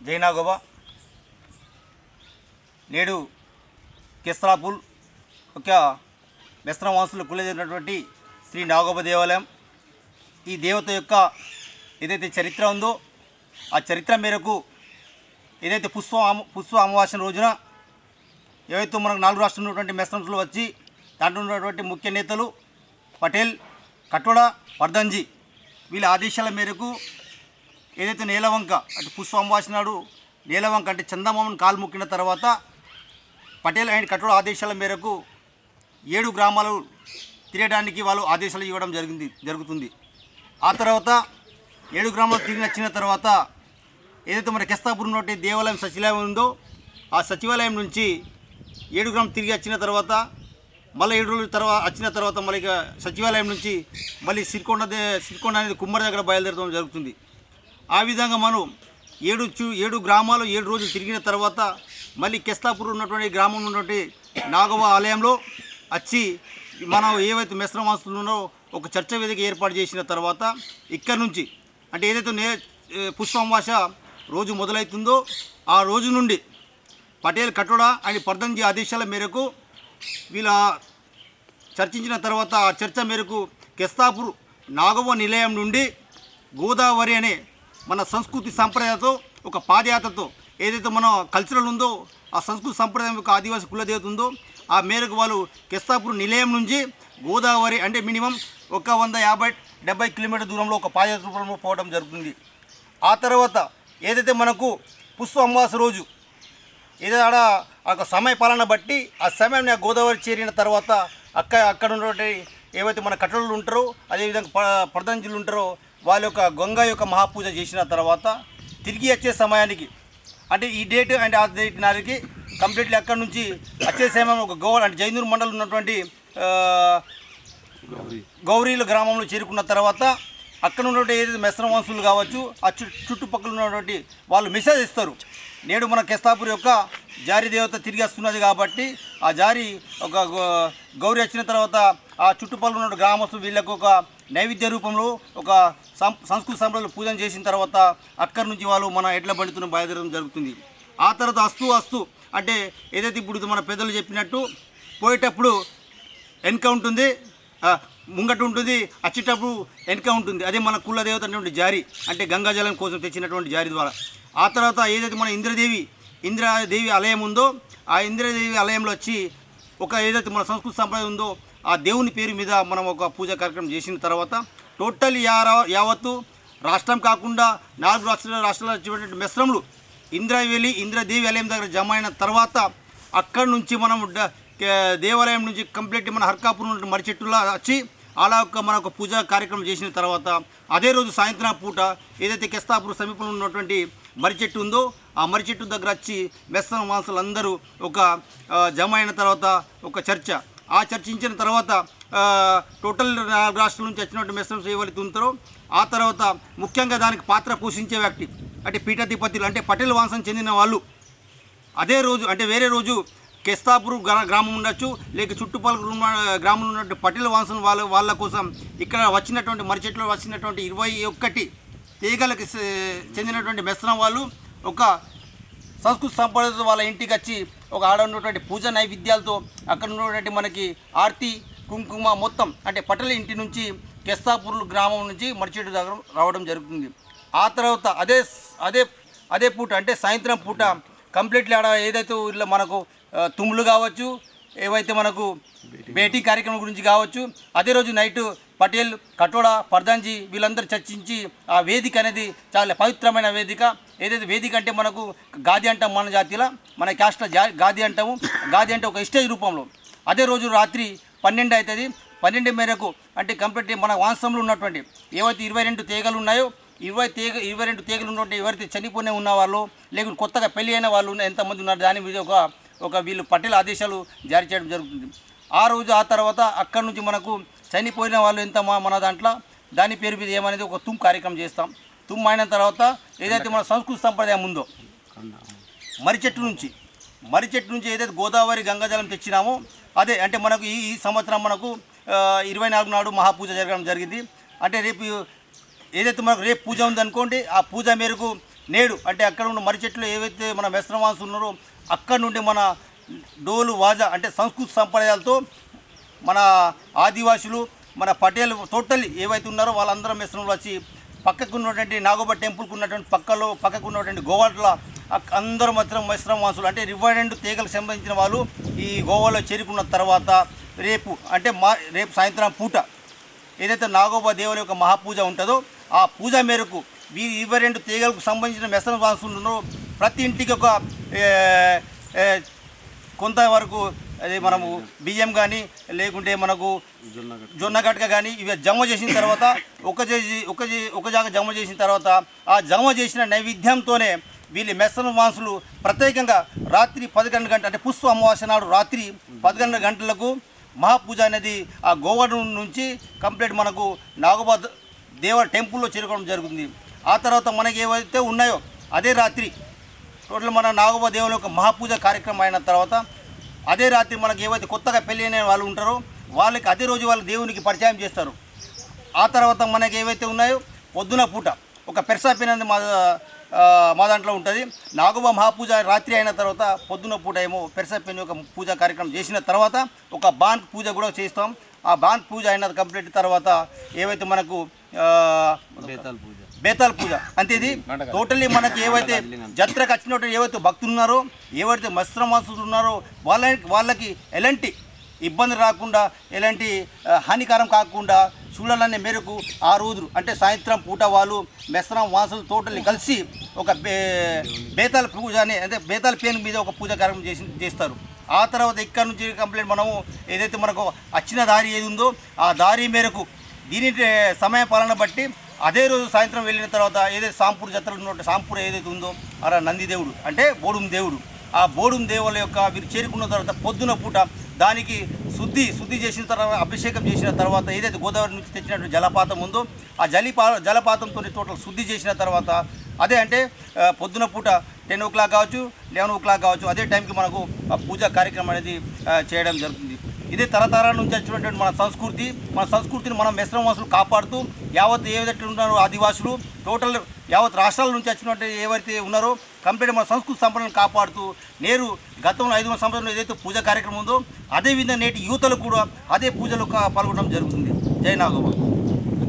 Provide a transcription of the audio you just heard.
జైనాగోబా నేడు కిస్రాపూల్ ఒక మిశ్రమ వంశులు కులజేసినటువంటి శ్రీ నాగోబ దేవాలయం. ఈ దేవత యొక్క ఏదైతే చరిత్ర ఉందో ఆ చరిత్ర మేరకు ఏదైతే పుష్ప అమ పుష్ప అమావాస్య రోజున ఏవైతే మనకు నాలుగు రాష్ట్రం ఉన్నటువంటి మెస్రంస్లో వచ్చి దాంట్లో ఉన్నటువంటి ముఖ్య నేతలు పటేల్ కటోడా వర్ధంజీ వీళ్ళ ఆదేశాల మేరకు ఏదైతే నేలవంక అంటే పుష్ప అమావాస్య నేలవంక అంటే చందమామను కాలు మొక్కిన తర్వాత పటేల్ అండ్ కఠోర ఆదేశాల మేరకు ఏడు గ్రామాలు తిరగడానికి వాళ్ళు ఆదేశాలు ఇవ్వడం జరిగింది జరుగుతుంది. ఆ తర్వాత ఏడు గ్రామాలు తిరిగి వచ్చిన తర్వాత ఏదైతే మన కెస్తాపూర్ ఉన్నటువంటి దేవాలయం సచివాలయం ఉందో ఆ సచివాలయం నుంచి ఏడు గ్రామం తిరిగి వచ్చిన తర్వాత మళ్ళీ ఏడు రోజుల తర్వాత వచ్చిన తర్వాత మళ్ళీ సచివాలయం నుంచి మళ్ళీ సిరికొండ సిరికొండ అనేది కుమ్మరి దగ్గర బయలుదేరడం జరుగుతుంది. ఆ విధంగా మనం ఏడు చూ ఏడు గ్రామాలు ఏడు రోజులు తిరిగిన తర్వాత మళ్ళీ కెస్తాపూర్ ఉన్నటువంటి గ్రామంలో ఉన్నటువంటి నాగవ ఆలయంలో వచ్చి మనం ఏవైతే మెస్రమాస్తులు ఉన్నారో ఒక చర్చ వేదిక ఏర్పాటు చేసిన తర్వాత ఇక్కడ నుంచి అంటే ఏదైతే నే పుష్పంవాస రోజు మొదలవుతుందో ఆ రోజు నుండి పటేల్ కటోడా అండ్ పర్దంజీ ఆదేశాల మేరకు వీళ్ళ చర్చించిన తర్వాత ఆ చర్చ మేరకు కెస్తాపూర్ నాగవ నిలయం నుండి గోదావరి అనే మన సంస్కృతి సంప్రదాయంతో ఒక పాదయాత్రతో ఏదైతే మన కల్చరల్ ఉందో ఆ సంస్కృతి సంప్రదాయం యొక్క ఆదివాసీ కులదేవత ఉందో ఆ మేరకు వాళ్ళు కిస్తాపూర్ నిలయం నుంచి గోదావరి అంటే మినిమం ఒక వంద యాభై డెబ్బై కిలోమీటర్ దూరంలో ఒక పాదయాత్ర రూపంలో పోవడం జరుగుతుంది. ఆ తర్వాత ఏదైతే మనకు పుష్ప అమావాస రోజు ఏదైతే ఆడ ఒక సమయ పాలన బట్టి ఆ సమయం గోదావరి చేరిన తర్వాత అక్క అక్కడ ఉన్నటువంటి ఏవైతే మన కట్టడలు ఉంటారో అదేవిధంగా ప ప్రధానజులు ఉంటారో వాళ్ళ యొక్క గంగ యొక్క మహాపూజ చేసిన తర్వాత తిరిగి వచ్చే సమయానికి అంటే ఈ డేట్ అండ్ ఆ డేట్ నాటికి కంప్లీట్లీ అక్కడ నుంచి వచ్చే సమయం ఒక గోవల్ అంటే జైనూరు మండలం ఉన్నటువంటి గౌరీల గ్రామంలో చేరుకున్న తర్వాత అక్కడ ఉన్నటువంటి ఏదైతే మెస్రం వంశులు కావచ్చు ఆ చుట్టూ చుట్టుపక్కల ఉన్నటువంటి వాళ్ళు మెసేజ్ ఇస్తారు. నేడు మన కెస్తాపూర్ యొక్క జారి దేవత తిరిగి వస్తున్నది కాబట్టి ఆ జారి ఒక గౌరి వచ్చిన తర్వాత ఆ చుట్టుపక్కల ఉన్న గ్రామస్తులు వీళ్ళకు ఒక నైవేద్య రూపంలో ఒక సంస్కృతి సంప్రదాయాలు పూజన చేసిన తర్వాత అక్కడి నుంచి వాళ్ళు మన ఎడ్ల బండితో బయలుదేరడం జరుగుతుంది. ఆ తర్వాత అస్తు అస్తు అంటే ఏదైతే ఇప్పుడు మన పెద్దలు చెప్పినట్టు పోయేటప్పుడు వెనుక ఉంటుంది ముంగట ఉంటుంది వచ్చేటప్పుడు వెనక ఉంటుంది అదే మన కుల దేవత అనేటువంటి జారి అంటే గంగాజలం కోసం తెచ్చినటువంటి జారి ద్వారా. ఆ తర్వాత ఏదైతే మన ఇంద్రదేవి ఇంద్రదేవి ఆలయం ఉందో ఆ ఇంద్రదేవి ఆలయంలో వచ్చి ఒక ఏదైతే మన సంస్కృతి సంప్రదాయం ఉందో ఆ దేవుని పేరు మీద మనం ఒక పూజా కార్యక్రమం చేసిన తర్వాత టోటల్ యారా యావత్తు రాష్ట్రం కాకుండా నాలుగు రాష్ట్రాల రాష్ట్రాల్లో వచ్చేటువంటి మిశ్రములు ఇంద్రవేలి ఇంద్రదేవి ఆలయం దగ్గర జమ అయిన తర్వాత అక్కడి నుంచి మనం దేవాలయం నుంచి కంప్లీట్ మన హర్కాపూర్ నుండి మర్రి చెట్టులా వచ్చి అలా ఒక మన ఒక పూజా కార్యక్రమం చేసిన తర్వాత అదే రోజు సాయంత్రం పూట ఏదైతే కెస్తాపూర్ సమీపంలో ఉన్నటువంటి మరిచెట్టు ఉందో ఆ మర్రి చెట్టు దగ్గర వచ్చి మెస్సం వాసులు అందరూ ఒక జమ అయిన తర్వాత ఒక చర్చ. ఆ చర్చించిన తర్వాత టోటల్ రాష్ట్రం నుంచి వచ్చినటువంటి మెస్సమ్స్ ఎవరైతే ఉంటారో. ఆ తర్వాత ముఖ్యంగా దానికి పాత్ర పోషించే వ్యక్తి అంటే పీఠాధిపతులు అంటే పటేల్ వంశం చెందిన వాళ్ళు. అదే రోజు అంటే వేరే రోజు కెస్తాపూర్ గ్రామం ఉండొచ్చు లేక చుట్టుపక్కల గ్రామంలో ఉన్నటువంటి పటేల్ వంశం వాళ్ళ వాళ్ళ కోసం ఇక్కడ వచ్చినటువంటి మర్రి వచ్చినటువంటి ఇరవై ఒక్కటి తీగలకు చెందినటువంటి మెస్రం వాళ్ళు ఒక సంస్కృతి సంపదతో వాళ్ళ ఇంటికి వచ్చి ఒక ఆడ ఉన్నటువంటి పూజ నైవేద్యాలతో అక్కడ ఉన్నటువంటి మనకి ఆర్తి కుంకుమ మొత్తం అంటే పటేల్ ఇంటి నుంచి కెస్తాపూర్ గ్రామం నుంచి మరిచెట్టు దగ్గర రావడం జరుగుతుంది. ఆ తర్వాత అదే అదే అదే పూట అంటే సాయంత్రం పూట కంప్లీట్లీ ఆడ ఏదైతే ఇలా మనకు తుమ్ములు కావచ్చు ఏవైతే మనకు భేటీ కార్యక్రమం గురించి కావచ్చు అదే రోజు నైట్ పటేల్ కటోడా పర్దాంజీ వీళ్ళందరూ చర్చించి ఆ వేదిక అనేది చాలా పవిత్రమైన వేదిక. ఏదైతే వేదిక అంటే మనకు గాది అంటాం మన జాతిలో మన క్యాస్ట్లో జా గాది అంటాము. గాది అంటే ఒక స్టేజ్ రూపంలో. అదే రోజు రాత్రి పన్నెండు అవుతుంది. పన్నెండు మేరకు అంటే కంప్లీట్ మన వాంసంలో ఉన్నటువంటి ఏవైతే ఇరవై రెండు తీగలు ఉన్నాయో ఇరవై తీగ ఇరవై రెండు తీగలు ఉన్నటువంటి ఎవరైతే చనిపోయిన ఉన్న వాళ్ళు లేకుంటే కొత్తగా పెళ్ళి అయిన వాళ్ళు ఉన్న- ఎంతమంది ఉన్నారు దాని మీద ఒక ఒక వీళ్ళు పటేల్ ఆదేశాలు జారీ చేయడం జరుగుతుంది. ఆ రోజు ఆ తర్వాత అక్కడి నుంచి మనకు చనిపోయిన వాళ్ళు ఎంత మన దాంట్లో? దాని పేరు మీద ఏమనేది ఒక తుమ్ కార్యక్రమం చేస్తాం. తుమ్ అయిన తర్వాత ఏదైతే మన సంస్కృతి సంప్రదాయం ఉందో మర్రి చెట్టు నుంచి మర్రి చెట్టు నుంచి ఏదైతే గోదావరి గంగాజలం తెచ్చినామో అదే అంటే మనకు ఈ ఈ సంవత్సరం మనకు ఇరవై నాలుగు నాడు మహాపూజ జరగడం జరిగింది. అంటే రేపు ఏదైతే మనకు రేపు పూజ ఉందనుకోండి ఆ పూజ మేరకు నేడు అంటే అక్కడ ఉన్న మర్రి చెట్లు ఏవైతే మన మెస్రవాన్స్ ఉన్నారో అక్కడ నుండి మన డోలు వాజా అంటే సంస్కృతి సంప్రదాయాలతో మన ఆదివాసులు మన పటేల్ టోటల్ ఏవైతే ఉన్నారో వాళ్ళందరం మిశ్రమంలో వచ్చి పక్కకు ఉన్నటువంటి నాగోబా టెంపుల్కి ఉన్నటువంటి పక్కలో పక్కకు ఉన్నటువంటి గోవాట్ల అందరూ మాత్రం మిశ్రమ వాసులు. అంటే రివైండ్ తీగలకు సంబంధించిన వాళ్ళు ఈ గోవాలో చేరుకున్న తర్వాత రేపు అంటే మా రేపు సాయంత్రం పూట ఏదైతే నాగోబా దేవుని యొక్క మహాపూజ ఉంటుందో ఆ పూజ మేరకు వీరి ఇరవై రెండు తీగలకు సంబంధించిన మెసన వాసులు ప్రతి ఇంటికి ఒక కొంతవరకు అది మనము బియ్యం కానీ లేకుంటే మనకు జొన్న గట్క కానీ ఇవి జమ చేసిన తర్వాత ఒక చేసి ఒక ఒక జాగ జమ చేసిన తర్వాత ఆ జమ చేసిన నైవేద్యంతోనే వీళ్ళు మెస్సన మాన్సులు ప్రత్యేకంగా రాత్రి పదకొండు గంటల అంటే పుష్ప అమావాస్య నాడు రాత్రి పదకొండు గంటలకు మహాపూజ అనేది ఆ గోవర్ధన నుంచి కంప్లీట్ మనకు నాగబాద్ దేవ టెంపుల్లో చేరుకోవడం జరుగుతుంది. ఆ తర్వాత మనకి ఏవైతే ఉన్నాయో అదే రాత్రి టోటల్ మన నాగోబా దేవుని యొక్క మహాపూజ కార్యక్రమం అయిన తర్వాత అదే రాత్రి మనకి ఏవైతే కొత్తగా పెళ్ళి అయిన వాళ్ళు ఉంటారో వాళ్ళకి అదే రోజు వాళ్ళ దేవునికి పరిచయం చేస్తారు. ఆ తర్వాత మనకి ఏవైతే ఉన్నాయో పొద్దున పూట ఒక పెరసాపిన అనేది మా మా దాంట్లో ఉంటుంది. నాగోబా మహాపూజ రాత్రి అయిన తర్వాత పొద్దున పూట ఏమో పెరసాపిన యొక్క పూజ కార్యక్రమం చేసిన తర్వాత ఒక బాన్ పూజ కూడా చేస్తాం. ఆ బాన్ పూజ అయిన కంప్లీట్ తర్వాత ఏవైతే మనకు ఆ, బేతాల్ పూజ. అంటే ఇది టోటల్లీ మనకి ఏవైతే జత్రకు వచ్చినట్టు ఏవైతే భక్తులు ఉన్నారో ఏవైతే మత్స్రమాసులు ఉన్నారో వాళ్ళకి వాళ్ళకి ఎలాంటి ఇబ్బంది రాకుండా ఎలాంటి హానికరం కాకుండా చూడాలనే మేరకు ఆ రోజు అంటే సాయంత్రం పూట వాళ్ళు మెస్రం వాసులు టోటల్లీ కలిసి ఒక బే బేతాల పూజ అని అంటే బేతాల పేను మీద ఒక పూజ కార్యక్రమం చేసి చేస్తారు. ఆ తర్వాత ఇక్కడ నుంచి కంప్లీట్ మనము ఏదైతే మనకు వచ్చిన దారి ఏది ఉందో ఆ దారి మేరకు దీని సమయ పాలన బట్టి అదే రోజు సాయంత్రం వెళ్ళిన తర్వాత ఏదైతే సాంపూర్ జాతర ఉన్నట్టు సాంపూర్ ఏదైతే ఉందో అలా నంది దేవుడు అంటే బోడుం దేవుడు ఆ బోడుం దేవుల యొక్క వీరు చేరుకున్న తర్వాత పొద్దున పూట దానికి శుద్ధి శుద్ధి చేసిన తర్వాత అభిషేకం చేసిన తర్వాత ఏదైతే గోదావరి నుంచి తెచ్చినటువంటి జలపాతం ఉందో ఆ జలిపా జలపాతంతో టోటల్ శుద్ధి చేసిన తర్వాత అదే అంటే పొద్దున పూట టెన్ ఓ క్లాక్ కావచ్చు లెవెన్ ఓ క్లాక్ కావచ్చు అదే టైంకి మనకు ఆ పూజా కార్యక్రమం అనేది చేయడం జరుగుతుంది ఇదే తరతరాల నుంచి వచ్చినటువంటి మన సంస్కృతి మన సంస్కృతిని మనం మెస్రవాసులు కాపాడుతూ యావత్ ఏదైతే ఉన్నారో ఆదివాసులు టోటల్ యావత్ రాష్ట్రాల నుంచి వచ్చినటువంటి ఏవైతే ఉన్నారో కంప్లీట్ మన సంస్కృతి సంపదను కాపాడుతూ నేరు గతంలో ఐదు వందల సంవత్సరంలో ఏదైతే పూజ కార్యక్రమం ఉందో అదేవిధంగా నేటి యువతలు కూడా అదే పూజలు కా- పాల్గొనడం జరుగుతుంది. జై నాగోబా